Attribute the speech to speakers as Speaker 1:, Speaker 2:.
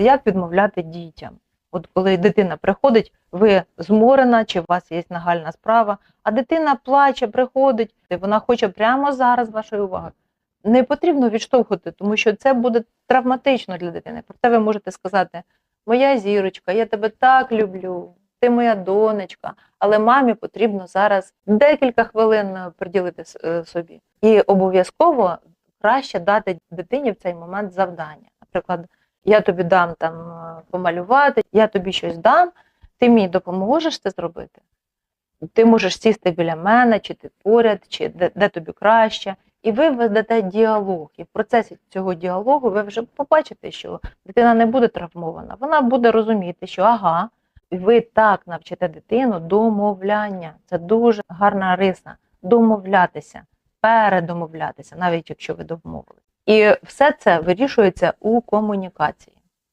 Speaker 1: Як відмовляти дітям? От коли дитина приходить, ви зморена, чи у вас є нагальна справа, а дитина плаче, приходить, і вона хоче прямо зараз вашої уваги. Не потрібно відштовхувати, тому що це буде травматично для дитини. Проте ви можете сказати: Моя зірочка, я тебе так люблю, ти моя донечка, але мамі потрібно зараз декілька хвилин е, приділити е, собі. І обов'язково краще дати дитині в цей момент завдання. Наприклад, я тобі дам там е, помалювати, я тобі щось дам, ти мені допоможеш це зробити. Ти можеш сісти біля мене, чи ти поряд, чи де, де тобі краще. І ви ведете діалог. І в процесі цього діалогу ви вже побачите, що дитина не буде травмована. Вона буде розуміти, що ага, ви так навчите дитину домовляння. Це дуже гарна риса. Домовлятися, передомовлятися, навіть якщо ви домовились. І все це вирішується у комунікації.